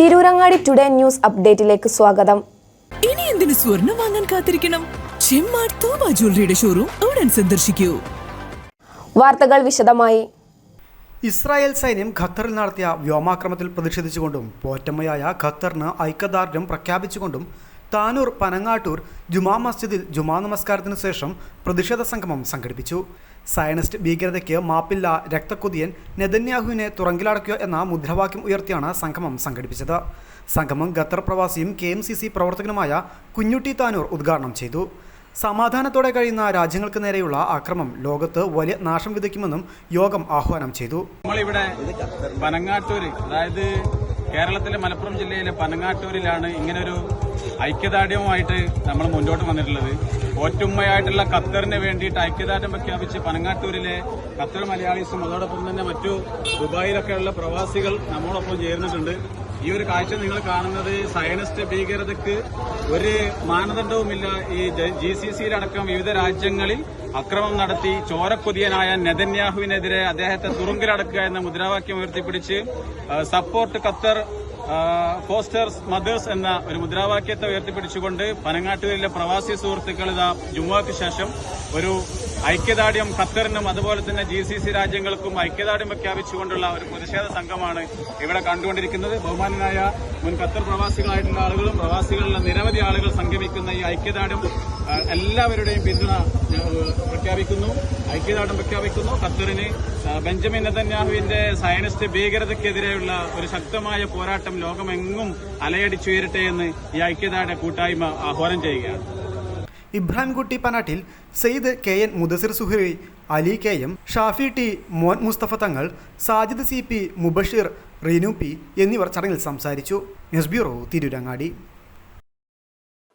Tirurangadi today news അപ്ഡേറ്റിലേക്ക് സ്വാഗതം. ഇനി എന്തിനു സ്വർണം വാങ്ങാൻ കാത്തിരിക്കണം? ചെമ്മാട് തോമ ജ്വല്ലറിയുടെ ഷോറൂം ഉടൻ സന്ദർശിക്കൂ. വാർത്തകൾ വിശദമായി. ഇസ്രായേൽ സൈന്യം ഖത്തറിൽ നടത്തിയ വ്യോമാക്രമത്തിൽ പ്രതിഷേധിച്ചുകൊണ്ടും പോറ്റമ്മയായ ഖത്തറിന് ഐക്യദാർഢ്യം പ്രഖ്യാപിച്ചുകൊണ്ടും താനൂർ പനങ്ങാട്ടൂർ ജുമാ മസ്ജിദിൽ ജുമാ നമസ്കാരത്തിനു ശേഷം പ്രതിഷേധ സംഗമം സംഘടിപ്പിച്ചു. സയനിസ്റ്റ് ഭീകരതയ്ക്ക് മാപ്പില്ല രക്തക്കുതിയൻ നെതന്യാഹുവിനെ തുറങ്കിലടക്കുക എന്ന മുദ്രാവാക്യം ഉയർത്തിയാണ് സംഗമം സംഘടിപ്പിച്ചത്. സംഗമം ഖത്തർ പ്രവാസിയും കെ എം സി സി പ്രവർത്തകനുമായ കുഞ്ഞുട്ടി താനൂർ ഉദ്ഘാടനം ചെയ്തു. സമാധാനത്തോടെ കഴിയുന്ന രാജ്യങ്ങൾക്ക് നേരെയുള്ള ആക്രമം ലോകത്ത് വലിയ നാശം വിതയ്ക്കുമെന്നും യോഗം ആഹ്വാനം ചെയ്തു. നമ്മളിവിടെ പനങ്ങാട്ടൂര് അതായത് കേരളത്തിലെ മലപ്പുറം ജില്ലയിലെ പനങ്ങാട്ടൂരിലാണ് ഇങ്ങനൊരു ഐക്യദാർഢ്യവുമായിട്ട് നമ്മൾ മുന്നോട്ട് വന്നിട്ടുള്ളത്. ഒറ്റുമ്മയായിട്ടുള്ള ഖത്തറിന് വേണ്ടിയിട്ട് ഐക്യദാർഢ്യം പ്രഖ്യാപിച്ച് പനങ്ങാട്ടൂരിലെ ഖത്തർ മലയാളീസും അതോടൊപ്പം തന്നെ മറ്റു ദുബായിലൊക്കെയുള്ള പ്രവാസികൾ നമ്മളൊപ്പം ചേർന്നിട്ടുണ്ട്. ഈ ഒരു കാഴ്ച നിങ്ങൾ കാണുന്നത് സയനിസ്റ്റ് ഭീകരതയ്ക്ക് ഒരു മാനദണ്ഡവുമില്ല. ഈ ജി സി സിയിലടക്കം വിവിധ രാജ്യങ്ങളിൽ അക്രമം നടത്തി ചോരക്കൊതിയനായ നെതന്യാഹുവിനെതിരെ അദ്ദേഹത്തെ തുറുങ്കിലടക്കുക എന്ന മുദ്രാവാക്യം ഉയർത്തിപ്പിടിച്ച് സപ്പോർട്ട് ഖത്തർ ഫോസ്റ്റേഴ്സ് മദേഴ്സ് എന്ന ഒരു മുദ്രാവാക്യത്തെ ഉയർത്തിപ്പിടിച്ചുകൊണ്ട് പനങ്ങാട്ടൂരിലെ പ്രവാസി സുഹൃത്തുക്കൾ ഇതാ ജുമുഅക്ക് ശേഷം ഒരു ഐക്യദാർഢ്യം ഖത്തറിനും അതുപോലെ തന്നെ ജി സി സി രാജ്യങ്ങൾക്കും ഐക്യദാർഢ്യം പ്രഖ്യാപിച്ചുകൊണ്ടുള്ള ഒരു പ്രതിഷേധ സംഘമാണ് ഇവിടെ കണ്ടുകൊണ്ടിരിക്കുന്നത്. ബഹുമാനനായ മുൻ ഖത്തർ പ്രവാസികളായിട്ടുള്ള ആളുകളും പ്രവാസികളിലെ നിരവധി ആളുകൾ സംഗമിക്കുന്ന ഈ ഐക്യദാർഢ്യം എല്ലാവരുടെയും പിന്തുണ പ്രഖ്യാപിക്കുന്നു. ഐക്യദാർഢ്യം പ്രഖ്യാപിക്കുന്നു. ഖത്തറിന് ബെഞ്ചമിൻ നെതന്യാഹുവിന്റെ സയനിസ്റ്റ് ഭീകരതയ്ക്കെതിരെയുള്ള ഒരു ശക്തമായ പോരാട്ടം ലോകമെങ്ങും അലയടിച്ചുയരട്ടെ എന്ന് ഈ ഐക്യദാർഢ്യ കൂട്ടായ്മ ആഹ്വാനം ചെയ്യുകയാണ്. Ibrahimkutty Panattil Saeed K N Mudassir Suhari Ali K M Shafi T Mon Mustafa Thangal Sajid C P Mubashir Reenu P എന്നിവർ ചടങ്ങിൽ സംസാരിച്ചു. News bureau Tirurangadi.